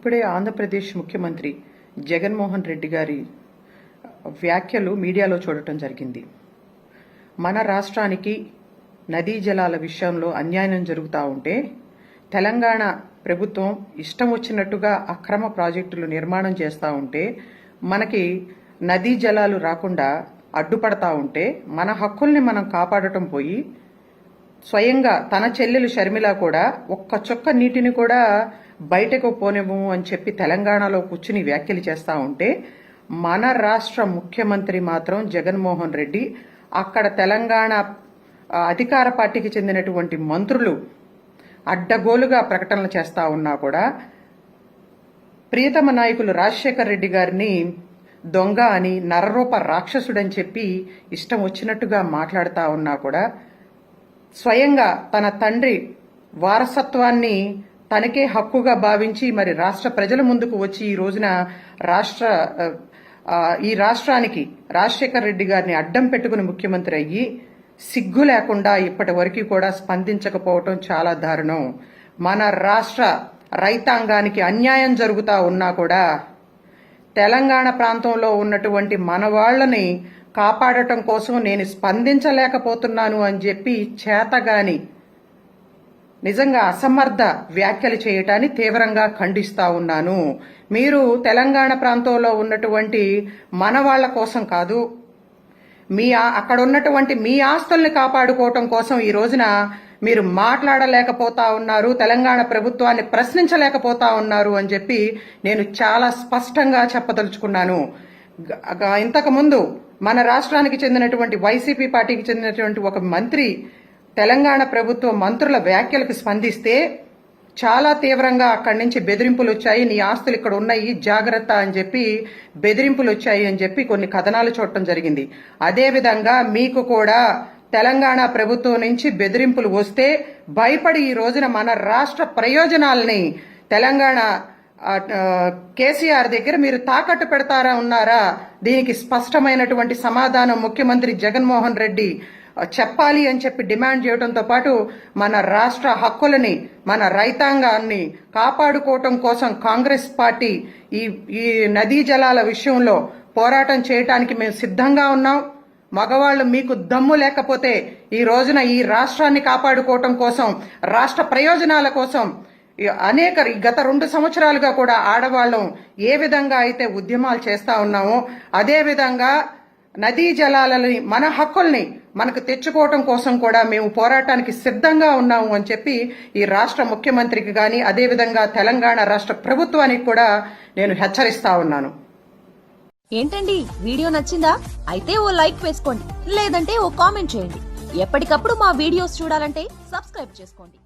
ఇప్పుడే ఆంధ్రప్రదేశ్ ముఖ్యమంత్రి జగన్మోహన్ రెడ్డి గారి వ్యాఖ్యలు మీడియాలో చూడటం జరిగింది. మన రాష్ట్రానికి నదీ జలాల విషయంలో అన్యాయం జరుగుతూ ఉంటే తెలంగాణ ప్రభుత్వం ఇష్టం వచ్చినట్టుగా అక్రమ ప్రాజెక్టులు నిర్మాణం చేస్తూ ఉంటే మనకి నదీ జలాలు రాకుండా అడ్డుపడతా ఉంటే మన హక్కుల్ని మనం కాపాడటం పోయి స్వయంగా తన చెల్లెలు షర్మిల కూడా ఒక్క చుక్క నీటిని కూడా బయటకు పోనేము అని చెప్పి తెలంగాణలో కూర్చుని వ్యాఖ్యలు చేస్తూ ఉంటే మన రాష్ట్ర ముఖ్యమంత్రి మాత్రం జగన్మోహన్ రెడ్డి అక్కడ తెలంగాణ అధికార పార్టీకి చెందినటువంటి మంత్రులు అడ్డగోలుగా ప్రకటనలు చేస్తా ఉన్నా కూడా ప్రియతమ నాయకులు రాజశేఖర్ రెడ్డి గారిని దొంగ అని నరరూప రాక్షసుడని చెప్పి ఇష్టం వచ్చినట్టుగా మాట్లాడుతూ ఉన్నా కూడా స్వయంగా తన తండ్రి వారసత్వాన్ని తనకే హక్కుగా భావించి మరి రాష్ట్ర ప్రజల ముందుకు వచ్చి ఈ రోజున రాష్ట్ర ఈ రాష్ట్రానికి రాజశేఖర్ రెడ్డి గారిని అడ్డం పెట్టుకుని ముఖ్యమంత్రి అయ్యి సిగ్గు లేకుండా ఇప్పటి వరకు కూడా స్పందించకపోవటం చాలా దారుణం. మన రాష్ట్ర రైతాంగానికి అన్యాయం జరుగుతా ఉన్నా కూడా తెలంగాణ ప్రాంతంలో ఉన్నటువంటి మన వాళ్ళని కాపాడటం కోసం నేను స్పందించలేకపోతున్నాను అని చెప్పి చేతగాని నిజంగా అసమర్థ వ్యాఖ్యలు చేయటాన్ని తీవ్రంగా ఖండిస్తా ఉన్నాను. మీరు తెలంగాణ ప్రాంతంలో ఉన్నటువంటి మన వాళ్ళ కోసం కాదు మీ అక్కడ ఉన్నటువంటి మీ ఆస్తుల్ని కాపాడుకోవటం కోసం ఈ రోజున మీరు మాట్లాడలేకపోతా ఉన్నారు తెలంగాణ ప్రభుత్వాన్ని ప్రశ్నించలేకపోతా ఉన్నారు అని చెప్పి నేను చాలా స్పష్టంగా చెప్పదలుచుకున్నాను. ఇంతకుముందు మన రాష్ట్రానికి చెందినటువంటి వైసీపీ పార్టీకి చెందినటువంటి ఒక మంత్రి తెలంగాణ ప్రభుత్వ మంత్రుల వ్యాఖ్యలకు స్పందిస్తే చాలా తీవ్రంగా అక్కడి నుంచి బెదిరింపులు వచ్చాయి నీ ఆస్తులు ఇక్కడ ఉన్నాయి జాగ్రత్త అని చెప్పి బెదిరింపులు వచ్చాయి అని చెప్పి కొన్ని కథనాలు చూడటం జరిగింది. అదేవిధంగా మీకు కూడా తెలంగాణ ప్రభుత్వం నుంచి బెదిరింపులు వస్తే భయపడి ఈ రోజున మన రాష్ట్ర ప్రయోజనాల్ని తెలంగాణ కేసీఆర్ దగ్గర మీరు తాకట్టు పెడతారా ఉన్నారా? దీనికి స్పష్టమైనటువంటి సమాధానం ముఖ్యమంత్రి జగన్మోహన్ రెడ్డి చెప్పాలి అని చెప్పి డిమాండ్ చేయడంతో పాటు మన రాష్ట్ర హక్కులని మన రైతాంగాన్ని కాపాడుకోవటం కోసం కాంగ్రెస్ పార్టీ ఈ ఈ నదీ జలాల విషయంలో పోరాటం చేయటానికి మేము సిద్ధంగా ఉన్నాం. మగవాళ్ళు మీకు దమ్ము లేకపోతే ఈ రోజున ఈ రాష్ట్రాన్ని కాపాడుకోవటం కోసం రాష్ట్ర ప్రయోజనాల కోసం అనేక గత రెండు సంవత్సరాలుగా కూడా ఆడవాళ్ళం ఏ విధంగా అయితే ఉద్యమాలు చేస్తా ఉన్నామో అదేవిధంగా నదీ జలాలని మన హక్కుల్ని మనకు తెచ్చుకోవటం కోసం కూడా మేము పోరాటానికి సిద్ధంగా ఉన్నాము అని చెప్పి ఈ రాష్ట్ర ముఖ్యమంత్రికి కానీ అదేవిధంగా తెలంగాణ రాష్ట్ర ప్రభుత్వానికి కూడా నేను హెచ్చరిస్తా ఉన్నాను. ఏంటండి? వీడియో నచ్చిందా? అయితే ఓ లైక్ వేసుకోండి. లేదంటే ఓ కామెంట్ చేయండి. ఎప్పటికప్పుడు మా వీడియోస్ చూడాలంటే సబ్స్క్రైబ్ చేసుకోండి.